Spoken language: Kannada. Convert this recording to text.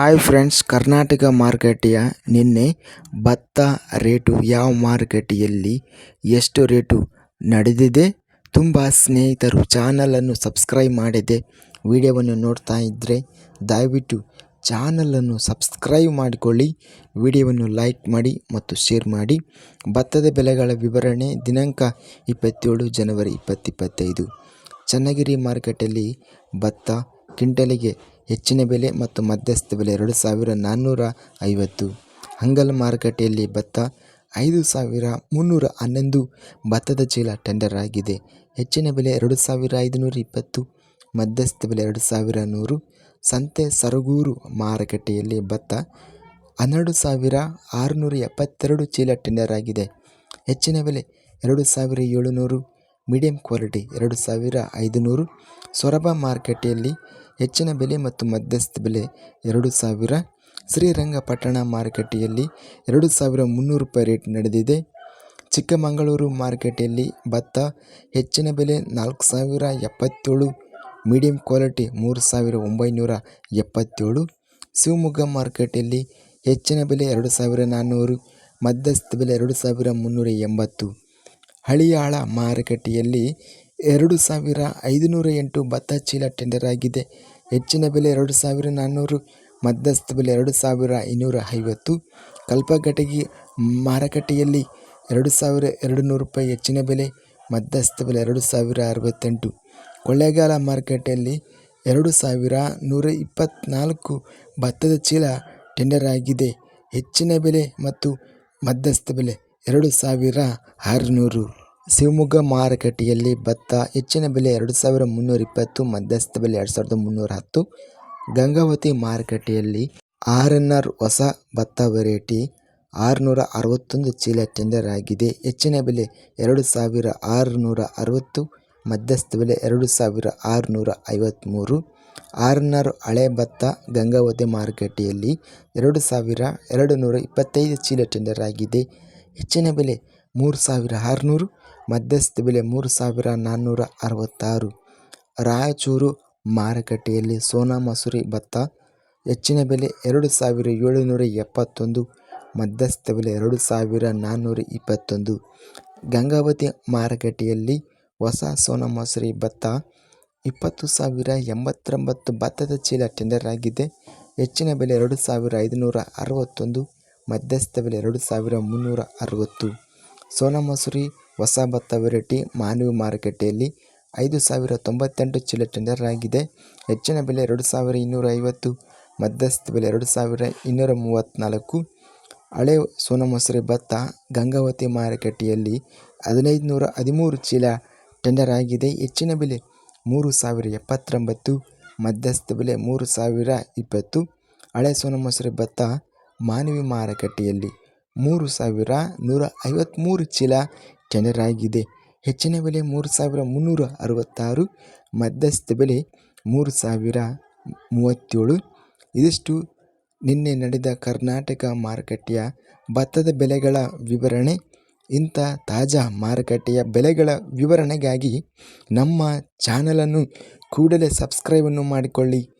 ಹಾಯ್ ಫ್ರೆಂಡ್ಸ್ ಕರ್ನಾಟಕ ಮಾರುಕಟ್ಟೆಯ ನಿನ್ನೆ ಭತ್ತ ರೇಟು ಯಾವ ಮಾರುಕಟ್ಟೆಯಲ್ಲಿ ಎಷ್ಟು ರೇಟು ನಡೆದಿದೆ? ತುಂಬ ಸ್ನೇಹಿತರು ಚಾನಲನ್ನು ಸಬ್ಸ್ಕ್ರೈಬ್ ಮಾಡಿದೆ. ವಿಡಿಯೋವನ್ನು ನೋಡ್ತಾ ಇದ್ದರೆ ದಯವಿಟ್ಟು ಚಾನಲನ್ನು ಸಬ್ಸ್ಕ್ರೈಬ್ ಮಾಡಿಕೊಳ್ಳಿ. ವಿಡಿಯೋವನ್ನು ಲೈಕ್ ಮಾಡಿ ಮತ್ತು ಶೇರ್ ಮಾಡಿ. ಭತ್ತದ ಬೆಲೆಗಳ ವಿವರಣೆ, ದಿನಾಂಕ ಇಪ್ಪತ್ತೇಳು ಜನವರಿ ಇಪ್ಪತ್ತಿಪ್ಪತ್ತೈದು ಚನ್ನಗಿರಿ ಮಾರುಕಟ್ಟೆಯಲ್ಲಿ ಭತ್ತ ಕ್ವಿಂಟಲಿಗೆ ಹೆಚ್ಚಿನ ಬೆಲೆ ಮತ್ತು ಮಧ್ಯಸ್ಥ ಬೆಲೆ ಎರಡು ಸಾವಿರ ನಾನ್ನೂರ ಐವತ್ತು ಹಂಗಲ್ ಮಾರುಕಟ್ಟೆಯಲ್ಲಿ ಭತ್ತ ಐದು ಸಾವಿರ ಮುನ್ನೂರ ಹನ್ನೊಂದು ಭತ್ತದ ಚೀಲ ಟೆಂಡರ್ ಆಗಿದೆ. ಹೆಚ್ಚಿನ ಬೆಲೆ ಎರಡು ಸಾವಿರ ಐದುನೂರ ಇಪ್ಪತ್ತು ಮಧ್ಯಸ್ಥ ಬೆಲೆ ಎರಡು ಸಾವಿರ ನೂರು. ಸಂತೆ ಸರಗೂರು ಮಾರುಕಟ್ಟೆಯಲ್ಲಿ ಭತ್ತ ಹನ್ನೆರಡು ಸಾವಿರ ಆರುನೂರ ಎಪ್ಪತ್ತೆರಡು ಚೀಲ ಟೆಂಡರ್ ಆಗಿದೆ. ಹೆಚ್ಚಿನ ಬೆಲೆ ಎರಡು ಸಾವಿರ ಏಳುನೂರು. ಮೀಡಿಯಂ ಕ್ವಾಲಿಟಿ ಎರಡು ಸಾವಿರ ಐದುನೂರು. ಸೊರಬ ಮಾರುಕಟ್ಟೆಯಲ್ಲಿ ಹೆಚ್ಚಿನ ಬೆಲೆ ಮತ್ತು ಮಧ್ಯಸ್ಥ ಬೆಲೆ ಎರಡು ಸಾವಿರ. ಶ್ರೀರಂಗಪಟ್ಟಣ ಮಾರುಕಟ್ಟೆಯಲ್ಲಿ ಎರಡು ಸಾವಿರ ಮುನ್ನೂರು ರೂಪಾಯಿ ರೇಟ್ ನಡೆದಿದೆ. ಚಿಕ್ಕಮಗಳೂರು ಮಾರುಕಟ್ಟೆಯಲ್ಲಿ ಭತ್ತ ಹೆಚ್ಚಿನ ಬೆಲೆ ನಾಲ್ಕು ಸಾವಿರ ಎಪ್ಪತ್ತೇಳು. ಮೀಡಿಯಂ ಕ್ವಾಲಿಟಿ ಮೂರು ಸಾವಿರ ಒಂಬೈನೂರ ಎಪ್ಪತ್ತೇಳು. ಶಿವಮೊಗ್ಗ ಮಾರುಕಟ್ಟೆಯಲ್ಲಿ ಹೆಚ್ಚಿನ ಬೆಲೆ ಎರಡು ಸಾವಿರ ನಾನ್ನೂರು. ಮಧ್ಯಸ್ಥ ಬೆಲೆ ಎರಡು ಸಾವಿರ ಮುನ್ನೂರ ಎಂಬತ್ತು. ಹಳಿಯಾಳ ಮಾರುಕಟ್ಟೆಯಲ್ಲಿ ಎರಡು ಸಾವಿರ ಐದುನೂರ ಎಂಟು ಭತ್ತ ಚೀಲ ಟೆಂಡರ್ ಆಗಿದೆ. ಹೆಚ್ಚಿನ ಬೆಲೆ ಎರಡು ಸಾವಿರ ನಾನ್ನೂರು ಮಧ್ಯಸ್ಥ ಬೆಲೆ ಎರಡು ಸಾವಿರ ಇನ್ನೂರ ಐವತ್ತು. ಕಲ್ಪಘಟಗಿ ಮಾರುಕಟ್ಟೆಯಲ್ಲಿ ಎರಡು ಸಾವಿರ ಎರಡು ನೂರು ರೂಪಾಯಿ ಹೆಚ್ಚಿನ ಬೆಲೆ, ಮಧ್ಯಸ್ಥ ಬೆಲೆ ಎರಡು ಸಾವಿರ ಅರವತ್ತೆಂಟು. ಕೊಳ್ಳೇಗಾಲ ಮಾರುಕಟ್ಟೆಯಲ್ಲಿ ಎರಡು ಸಾವಿರ ನೂರ ಇಪ್ಪತ್ತ್ನಾಲ್ಕು ಭತ್ತದ ಚೀಲ ಟೆಂಡರ್ ಆಗಿದೆ. ಹೆಚ್ಚಿನ ಬೆಲೆ ಮತ್ತು ಮಧ್ಯಸ್ಥ ಬೆಲೆ ಎರಡು ಸಾವಿರ ಆರುನೂರು. ಶಿವಮೊಗ್ಗ ಮಾರುಕಟ್ಟೆಯಲ್ಲಿ ಭತ್ತ ಹೆಚ್ಚಿನ ಬೆಲೆ ಎರಡು ಸಾವಿರ ಮುನ್ನೂರ ಇಪ್ಪತ್ತು, ಮಧ್ಯಸ್ಥ ಬೆಲೆ ಎರಡು ಸಾವಿರದ ಮುನ್ನೂರ ಹತ್ತು. ಗಂಗಾವತಿ ಮಾರುಕಟ್ಟೆಯಲ್ಲಿ ಆರ್ ಎನ್ ಆರ್ ಹೊಸ ಭತ್ತ ವೆರೈಟಿ ಆರುನೂರ ಅರವತ್ತೊಂದು ಚೀಲ ಟೆಂಡರ್ ಆಗಿದೆ ಹೆಚ್ಚಿನ ಬೆಲೆ ಎರಡು ಸಾವಿರ ಆರುನೂರ ಅರವತ್ತು, ಮಧ್ಯಸ್ಥ ಬೆಲೆ ಎರಡು ಸಾವಿರ ಆರುನೂರ ಐವತ್ತ್ಮೂರು ಆರ್ ಎನ್ ಆರ್ ಹಳೆ ಭತ್ತ ಗಂಗಾವತಿ ಮಾರುಕಟ್ಟೆಯಲ್ಲಿ ಎರಡು ಸಾವಿರ ಎರಡು ನೂರ ಇಪ್ಪತ್ತೈದು ಚೀಲ ಟೆಂಡರ್ ಆಗಿದೆ ಹೆಚ್ಚಿನ ಬೆಲೆ ಮೂರು ಸಾವಿರ ಆರುನೂರು, ಮಧ್ಯಸ್ಥ ಬೆಲೆ ಮೂರು ಸಾವಿರ ನಾನ್ನೂರ ಅರವತ್ತಾರು. ರಾಯಚೂರು ಮಾರುಕಟ್ಟೆಯಲ್ಲಿ ಸೋನಾ ಮಸೂರಿ ಭತ್ತ ಹೆಚ್ಚಿನ ಬೆಲೆ ಎರಡು ಸಾವಿರ ಏಳುನೂರ ಎಪ್ಪತ್ತೊಂದು, ಮಧ್ಯಸ್ಥ ಬೆಲೆ ಎರಡು ಸಾವಿರ ನಾನ್ನೂರ ಇಪ್ಪತ್ತೊಂದು. ಗಂಗಾವತಿ ಮಾರುಕಟ್ಟೆಯಲ್ಲಿ ಹೊಸ ಸೋನಾ ಮಸೂರಿ ಭತ್ತ ಇಪ್ಪತ್ತು ಸಾವಿರ ಎಂಬತ್ತೊಂಬತ್ತು ಭತ್ತದ ಚೀಲ ಟೆಂಡರ್ ಆಗಿದೆ. ಹೆಚ್ಚಿನ ಬೆಲೆ ಎರಡು ಸಾವಿರ ಐದುನೂರ ಅರವತ್ತೊಂದು ಮಧ್ಯಸ್ಥ ಬೆಲೆ ಎರಡು ಸಾವಿರ ಮುನ್ನೂರ ಅರವತ್ತು ಸೋನಾ ಮಸೂರಿ ಹೊಸ ಭತ್ತ ವೆರೈಟಿ ಮಾನವಿ ಮಾರುಕಟ್ಟೆಯಲ್ಲಿ ಐದು ಸಾವಿರ ತೊಂಬತ್ತೆಂಟು ಚೀಲ ಟೆಂಡರ್ ಆಗಿದೆ. ಹೆಚ್ಚಿನ ಬೆಲೆ ಎರಡು ಸಾವಿರ ಇನ್ನೂರ ಐವತ್ತು ಮಧ್ಯಸ್ಥ ಬೆಲೆ ಎರಡು ಸಾವಿರ ಇನ್ನೂರ ಮೂವತ್ತ್ನಾಲ್ಕು ಹಳೆ ಸೋನಾ ಭತ್ತ ಗಂಗಾವತಿ ಮಾರುಕಟ್ಟೆಯಲ್ಲಿ ಹದಿನೈದು ನೂರ ಹದಿಮೂರು ಚೀಲ ಟೆಂಡರ್ ಆಗಿದೆ. ಹೆಚ್ಚಿನ ಬೆಲೆ ಮೂರು ಸಾವಿರ ಎಪ್ಪತ್ತೊಂಬತ್ತು. ಮಧ್ಯಸ್ಥ ಬೆಲೆ ಮೂರು ಸಾವಿರ ಇಪ್ಪತ್ತು. ಹಳೆ ಸೋನಾ ಭತ್ತ ಮಾನವಿ ಮಾರುಕಟ್ಟೆಯಲ್ಲಿ ಮೂರು ಸಾವಿರ ನೂರ ಐವತ್ತ್ಮೂರು ಚೀಲ ಟೆಂಡರಾಗಿದೆ. ಹೆಚ್ಚಿನ ಬೆಲೆ ಮೂರು ಸಾವಿರ ಮುನ್ನೂರ ಅರವತ್ತಾರು, ಮಧ್ಯಸ್ಥ ಬೆಲೆ ಮೂರು ಸಾವಿರ ಮೂವತ್ತೇಳು. ಇದಿಷ್ಟು ನಿನ್ನೆ ನಡೆದ ಕರ್ನಾಟಕ ಮಾರುಕಟ್ಟೆಯ ಭತ್ತದ ಬೆಲೆಗಳ ವಿವರಣೆ. ಇಂಥ ತಾಜಾ ಮಾರುಕಟ್ಟೆಯ ಬೆಲೆಗಳ ವಿವರಣೆಗಾಗಿ ನಮ್ಮ ಚಾನಲನ್ನು ಕೂಡಲೇ ಸಬ್ಸ್ಕ್ರೈಬನ್ನು ಮಾಡಿಕೊಳ್ಳಿ.